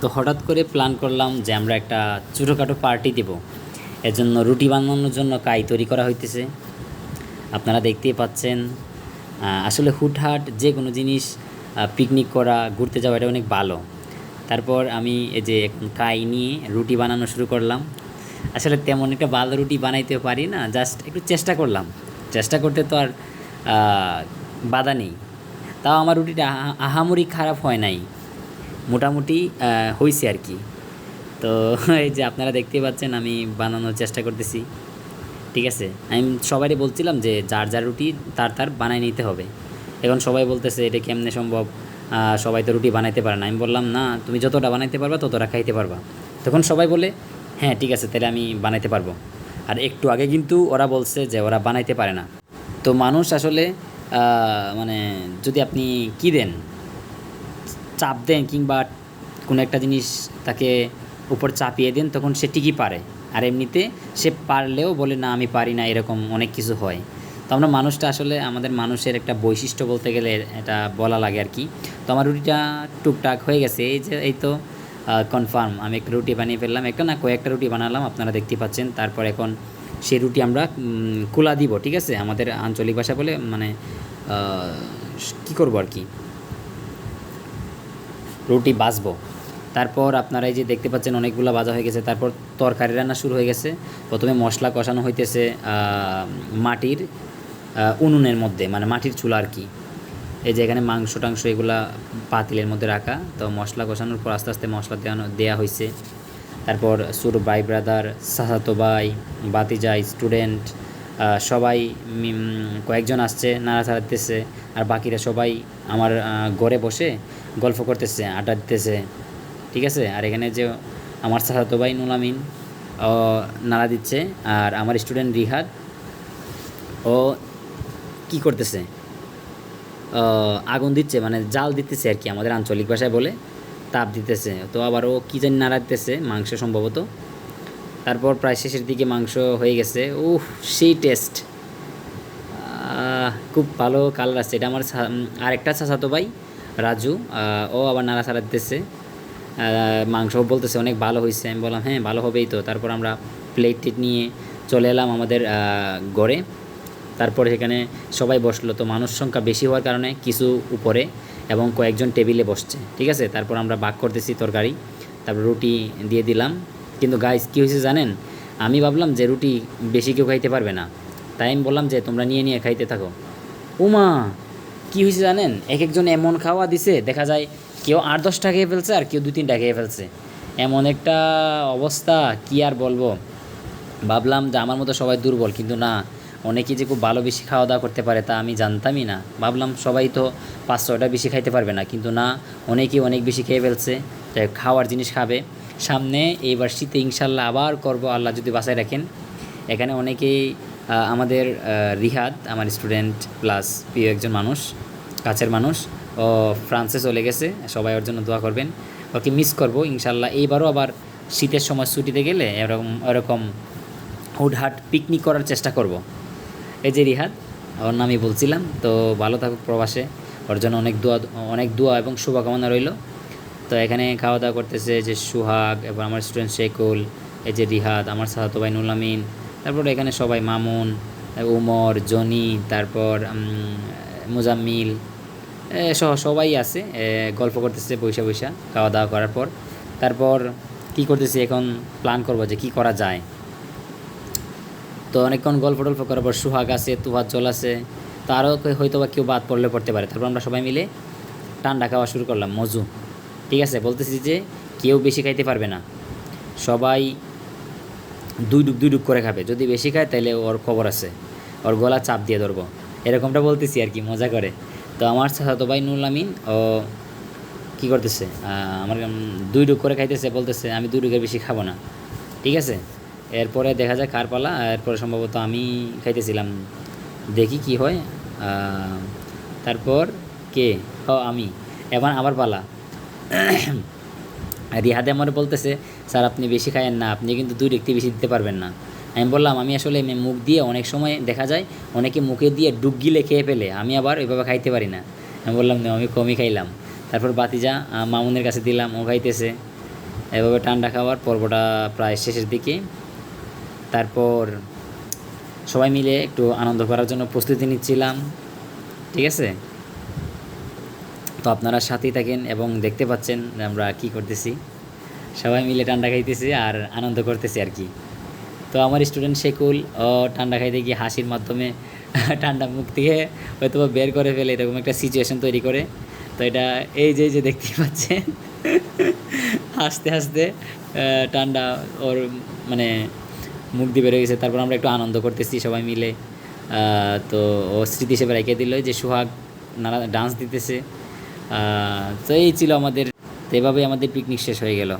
তো হঠাৎ করে প্ল্যান করলাম যে আমরা একটা ছোটোখাটো পার্টি দেব। এর জন্য রুটি বানানোর জন্য কাই তৈরি করা হইতেছে। আপনারা দেখতেই পাচ্ছেন আসলে হুটহাট যে কোনো জিনিস পিকনিক করা, ঘুরতে যাওয়া, এটা অনেক ভালো। তারপর আমি এই যে কাই নিয়ে রুটি বানানো শুরু করলাম। আসলে তেমন একটা ভালো রুটি বানাইতে পারি না জাস্ট একটু চেষ্টা করলাম। চেষ্টা করতে তো আর বাধা নেই। তাও আমার রুটিটা আহা- আহামরি খারাপ হয় নাই। মোটামুটি হয়েছে আর কি। তো এই যে আপনারা দেখতেই পাচ্ছেন, আমি বানানোর চেষ্টা করতেছি। ঠিক আছে? আমি সবাইকে বলছিলাম যে যার যার রুটি, তার তার বানাই নিতে হবে। এখন সবাই বলতেছে, এটা কেমনে সম্ভব? সবাই তো রুটি বানাইতে পারে না। আমি বললাম, না, তুমি যতটা বানাইতে পারবা, ততটা খাইতে পারবা। তখন সবাই বলে হ্যাঁ ঠিক আছে, তাহলে আমি বানাইতে পারব। আর একটু আগে কিন্তু ওরা বলছে যে ওরা বানাইতে পারে না। তো মানুষ আসলে মানে যদি আপনি কী দেন চাপ দেন কিংবা কোনো একটা জিনিস তাকে উপর চাপিয়ে দেন, তখন সে ঠিকই পারে। আর এমনিতে সে পারলেও বলে, না, আমি পারি না, এরকম অনেক কিছু হয়। তো আমরা মানুষটা আসলে আমাদের মানুষের একটা বৈশিষ্ট্য বলতে গেলে এটা বলা লাগে আর কি। তো আমার রুটিটা টুকটাক হয়ে গেছে। এই যে, এই তো কনফার্ম আমি একটা রুটি বানিয়ে ফেললাম। একটা না, কয়েকটা রুটি বানালাম, আপনারা দেখতে পাচ্ছেন। তারপর এখন সেই রুটি আমরা কুলা দিব, ঠিক আছে? আমাদের আঞ্চলিক ভাষা বলে মানে কী করব আর কি? রুটি বাজবো তারপর আপনারা এই যে দেখতে পাচ্ছেন অনেকগুলো বাজা হয়ে গেছে। তারপর তরকারি রান্না শুরু হয়ে গেছে। প্রথমে মশলা কষানো হইতেছে মাটির উনুনের মধ্যে মানে মাটির চুলা আর কি। এই যে এখানে মাংস টাংস এগুলা পাতিলের মধ্যে রাখা। তো মশলা কষানোর পর আস্তে আস্তে মশলা দেওয়ানো দেওয়া হয়েছে তারপর সুর ভাই ব্রাদার সাহাতো ভাই বাতিজা স্টুডেন্ট সবাই কয়েকজন আসছে নাড়া দিতেছে। আর বাকিরা সবাই আমার ঘরে বসে গল্প করতেছে, আড্ডা দিতেছে, ঠিক আছে? আর এখানে যে আমার সাহাতো ভাই নুলামিন ও নাড়া দিচ্ছে, আর আমার স্টুডেন্ট রিহাদ, ও কি করতেছে? আগুন দিচ্ছে মানে জাল দিতেছে আর কি, আমাদের আঞ্চলিক ভাষায় বলে, তাপ দিতেছে। তো আবার ও কী জানি নাড়া দিতেছে, মাংস সম্ভবত। তারপর প্রায় শেষের দিকে মাংস হয়ে গেছে। উহ সেই টেস্ট খুব ভালো কালার আসছে এটা আমার আরেকটা চাচাতো ভাই রাজু ও আবার নাড়া ছাড়া দিতেছে। মাংস বলতেছে, অনেক ভালো হয়েছে আমি বললাম হ্যাঁ ভালো হবেই তো। তারপর আমরা প্লেট টেট নিয়ে চলে এলাম আমাদের গড়ে তারপরে সেখানে সবাই বসল। তো মানুষ সংখ্যা বেশি হওয়ার কারণে কিছু উপরে এবং কয়েকজন টেবিলে বসছে, ঠিক আছে? তারপর আমরা বাক করতেছি তরকারি, তারপর রুটি দিয়ে দিলাম। কিন্তু গাইস কী হয়েছে জানেন? আমি ভাবলাম যে রুটি বেশি কেউ খাইতে পারবে না। তাই আমি বললাম যে, তোমরা নিয়ে নিয়ে খাইতে থাকো। উমা কী হয়েছে জানেন? এক একজন এমন খাওয়া দিছে, দেখা যায় কেউ আট দশটা খেয়ে ফেলছে আর কেউ দু তিনটা খেয়ে ফেলছে। এমন একটা অবস্থা, কি আর বলব? ভাবলাম যে আমার মতো সবাই দুর্বল, কিন্তু না। অনেকেই যে খুব ভালো বেশি খাওয়া দাওয়া করতে পারে তা আমি জানতামই না। ভাবলাম সবাই তো পাঁচ ছয়টা বেশি খাইতে পারবে না, কিন্তু না, অনেকেই অনেক বেশি খেয়ে ফেলছে। তাই খাওয়ার জিনিস খাবে। সামনে এইবার শীতে ইনশাল্লাহ আবার করব, আল্লাহ যদি বাসায় রাখেন। এখানে অনেকেই আমাদের রিহাদ, আমার স্টুডেন্ট প্লাস প্রিয় একজন মানুষ, কাছের মানুষ, ও ফ্রান্সে চলে গেছে। সবাই ওর জন্য দোয়া করবেন। ওকে মিস করব, ইনশাল্লাহ। এইবারও আবার শীতের সময় ছুটিতে গেলে এরকম এরকম হুটহাট পিকনিক করার চেষ্টা করব। এই যে রিহাদ, ওর নামই বলছিলাম, তো ভালো থাকুক প্রবাসে। ওর জন্য অনেক দোয়া অনেক দোয়া এবং শুভকামনা রইল। তো এখানে খাওয়া দাওয়া করতেছে যে সুহাগ এবং আমার স্টুডেন্ট শেকুল, এই যে রিহাদ, আমার সাহাতো ভাই নুলামিন তারপর এখানে সবাই মামুন, উমর, জনি, তারপর মুজাম্মিল সহ সবাই আছে গল্প করতেছে বৈশা বৈশা খাওয়া দাওয়া করার পর। তারপর কি করতেছি এখন? প্ল্যান করব যে কি করা যায়। তো অনেকক্ষণ গল্প টল্প করার পর সুহাগ আছে, তুহার জল আছে, তো আরও হয়তো বা কেউ বাদ পড়লে পড়তে পারে। তারপর আমরা সবাই মিলে ঠান্ডা খাওয়া শুরু করলাম, মজু। ঠিক আছে? বলতেছি যে কেউ বেশি খাইতে পারবে না। সবাই দুই ডুক দুই ডুক করে খাবে। যদি বেশি খায় তাহলে ওর খবর আছে। ওর গলা চাপ দিয়ে ধরবো। এরকমটা বলতেছি আর কি, মজা করে। তো আমার সাথে ভাই নুল আমিন, ও কী করতেছে? আমার দুই ডুক করে খাইতেছে, বলতেছে, আমি দুই ডুবের বেশি খাব না। ঠিক আছে? এরপরে দেখা যায় কার পালা। এরপরে সম্ভবত আমি খাইতেছিলাম। দেখি কি হয়। তারপর কে? ও আমি। এবার আবার পালা। রিহাদে আমার বলতেছে, স্যার, আপনি বেশি খায়েন না, আপনি কিন্তু দুই একটি বেশি দিতে পারবেন না। আমি বললাম, আমি আসলে মুখ দিয়ে অনেক সময় দেখা যায়, অনেকে মুখে দিয়ে ডুব গিলে খেয়ে ফেলে, আমি আবার ওইভাবে খাইতে পারি না। আমি বললাম, না, আমি কমই খাইলাম। তারপর বাতিজা মামুনের কাছে দিলাম, ও খাইতেছে। এভাবে ঠান্ডা খাওয়ার পর্বটা প্রায় শেষের দিকে। তারপর সবাই মিলে একটু আনন্দ করার জন্য প্রস্তুতি নিচ্ছিলাম। ঠিক আছে? তো আপনারা সাথেই থাকেন এবং দেখতে পাচ্ছেন আমরা কি করতেছি। সবাই মিলে ঠান্ডা খাইতেছি আর আনন্দ করতেছি আর কি। তো আমার স্টুডেন্ট শেকুল, ও ঠান্ডা খাইতে গিয়ে হাসির মাধ্যমে ঠান্ডা মুখ থেকে হয়তো বের করে ফেলে এরকম একটা সিচুয়েশন তৈরি করে। তো এটা এই যে যে দেখতে পাচ্ছেন, হাসতে হাসতে ঠান্ডা ওর মানে মুখ দিয়ে বেরোয় গেছে। তারপর আমরা একটু আনন্দ করতেছি সবাই মিলে। তো ও স্মৃতি হিসেবে রেখে দিল যে সোহাগ নানা ডান্স দিতেছে। তো এই ছিল আমাদের তো এভাবে আমাদের পিকনিক শেষ হয়ে গেল।